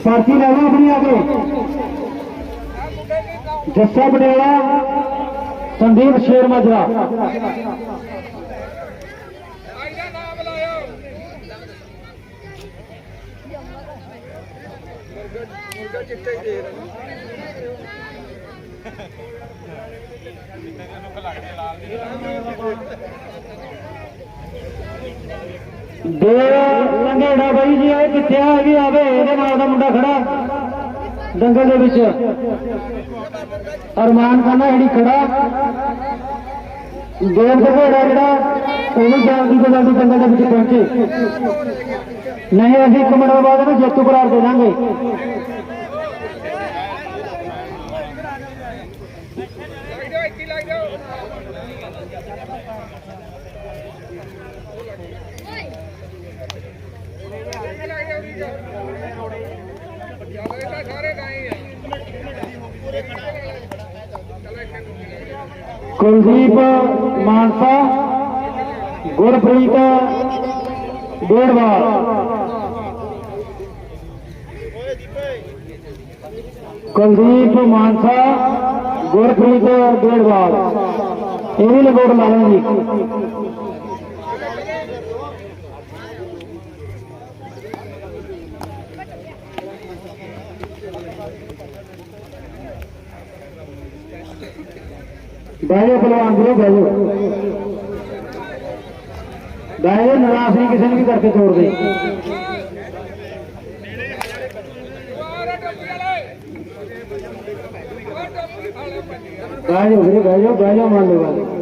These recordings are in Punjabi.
ਸਾਥੀ ਲੈ ਲਓ ਆਪਣੀ ਆ ਕੇ ਜੱਸਾ ਬਡੇਲਾ ਸੰਦੀਪ ਸ਼ੇਰ ਮਜਰਾ। ਦੋ ਲੰਗੇੜਾ ਬਾਈ ਜੀ ਇਹ ਕਿੱਥੇ ਆ? ਇਹ ਵੀ ਆਵੇ, ਇਹਦੇ ਨਾਲ ਦਾ ਮੁੰਡਾ ਖੜਾ। ਦੰਗਲ ਦੇ ਵਿੱਚ। ਅਰਮਾਨ ਖਾਨਾ ਜਿਹੜੀ ਖੜਾ। ਦੇਵ ਭੇੜਾ ਜਿਹੜਾ, ਉਹ ਵੀ ਜਲਦੀ ਤੋਂ ਜਲਦੀ ਦੰਗਲ ਦੇ ਵਿੱਚ ਪਹੁੰਚੇ। ਨਹੀਂ, ਅਸੀਂ ਇੱਕ ਮਿੰਟ ਬਾਅਦ ਇਹਨੂੰ ਜੇਤੂ ਕਰਾਰ ਦੇ ਦਾਂਗੇ। ਕੁਲਦੀਪ ਮਾਨਸਾ ਗੁਰਪ੍ਰੀਤ ਡੇੜਵਾਲ ਕੁਲਦੀਪ ਮਾਨਸਾ ਗੁਰਪ੍ਰੀਤ ਡੇੜਵਾਲ ਇਹ ਵੀ ਲਗੋੜ ਲਾਵਾਂ ਜੀ ਬਹਿਓ ਪਹਿਲਵਾਨ ਵੀਰੋ ਬਹਿਓ ਬਹਿਓ ਨਿਰਾਸ਼ ਨਹੀਂ ਕਿਸੇ ਨੂੰ ਵੀ ਕਰਕੇ ਤੋੜਦੇ ਬਹਿਓ ਵੀਰੇ ਬਹਿਓ ਬਹਿਓ ਮੰਨ ਲਓ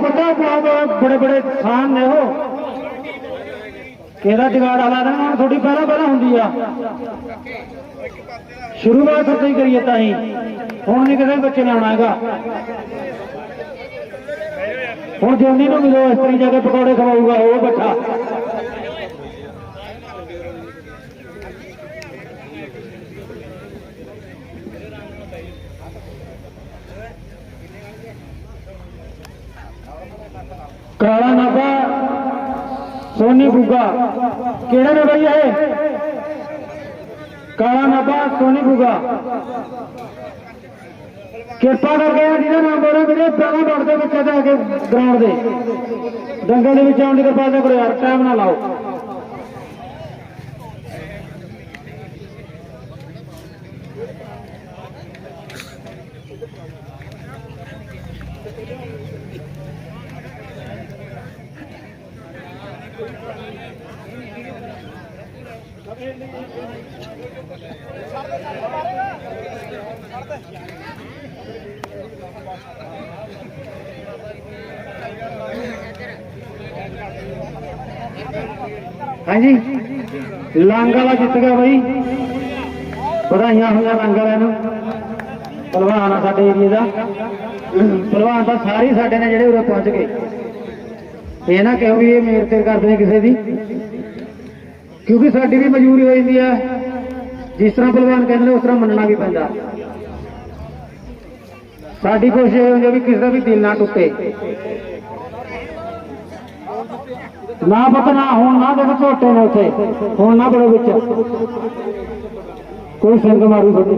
ਪਤਾ ਬਹੁਤ ਬੜੇ ਬੜੇ ਖਾਨ ਨੇ ਉਹ। ਕਿਹੜਾ ਜਗਾੜ ਵਾਲਾ ਨਾ ਹੁਣ ਥੋੜੀ ਪਹਿਲਾਂ ਪਹਿਲਾਂ ਹੁੰਦੀ ਆ। ਸ਼ੁਰੂਆਤ ਉੱਤੇ ਹੀ ਕਰੀਏ ਤਾਂ ਹੀ। ਹੁਣ ਨਹੀਂ ਕਿਸੇ ਬੱਚੇ ਨੇ ਆਉਣਾ ਹੈਗਾ। ਹੁਣ ਜੋਨੀ ਨੂੰ ਮਿਲੋ ਇਸਤਰੀ ਜਾ ਕੇ ਪਕੌੜੇ ਖਵਾਊਗਾ, ਉਹ ਬੱਚਾ ਕਾਲਾ ਨਾਭਾ ਸੋਨੀ ਬੁੱਗਾ ਕਿਹੜਾ ਨੇ ਬਈ ਇਹ? ਕਾਲਾ ਨਾਭਾ, ਸੋਨੀ ਬੁੱਗਾ ਕਿਰਪਾ ਕਰਕੇ ਆ ਜਿਹਦਾ ਨਾਮ ਬੋਲਾਂ ਵੀਰੇ, ਪਹਿਲਾਂ ਵੜਦੇ ਬੱਚੇ ਤੇ ਆ ਕੇ ਗਰਾਊਂਡ ਦੇ। ਦੰਗਲ ਦੇ ਵਿੱਚ ਆਉਣ ਦੀ ਕਿਰਪਾ ਕਰੋ ਯਾਰ ਟਾਈਮ ਨਾ ਲਾਓ। ਹਾਂਜੀ। ਲੰਗ ਵਾਲਾ ਜਿੱਤ ਗਿਆ ਬਾਈ। ਵਧਾਈਆਂ ਹੋਈਆਂ ਲੰਗ ਵਾਲਿਆਂ ਨੂੰ। ਪਹਿਲਵਾਨ ਆ ਸਾਡੇ ਏਰੀਏ ਦਾ। ਪਹਿਲਵਾਨ ਤਾਂ ਸਾਰੇ ਸਾਡੇ ਨੇ ਜਿਹੜੇ ਉਰੇ ਪਹੁੰਚ ਗਏ। ਇਹ ਨਾ ਕਿਉਂ ਵੀ ਇਹ ਮੇਰ ਤੇਰ ਕਰਦੇ ਨੇ ਕਿਸੇ ਦੀ। ਕਿਉਂਕਿ ਸਾਡੀ ਵੀ ਮਜਬੂਰੀ ਹੋ ਜਾਂਦੀ ਹੈ ਜਿਸ ਤਰ੍ਹਾਂ ਪਹਿਲਵਾਨ ਕਹਿੰਦੇ ਨੇ, ਉਸ ਤਰ੍ਹਾਂ ਮੰਨਣਾ ਵੀ ਪੈਂਦਾ। ਸਾਡੀ ਕੋਸ਼ਿਸ਼ ਇਹ ਹੁੰਦੀ ਹੈ ਵੀ ਕਿਸੇ ਦਾ ਵੀ ਦਿਲ ਨਾ ਟੁੱਟੇ। ਨਾ ਪਤਾ ਨਾ ਹੁਣ, ਨਾ ਦੇਖੋ ਝੋਟੇ ਨੇ ਉੱਥੇ। ਹੁਣ ਨਾ ਬੜੋ ਵਿੱਚ। ਕੋਈ ਸੰਗ ਮਾਰੂ ਤੁਹਾਡੀ।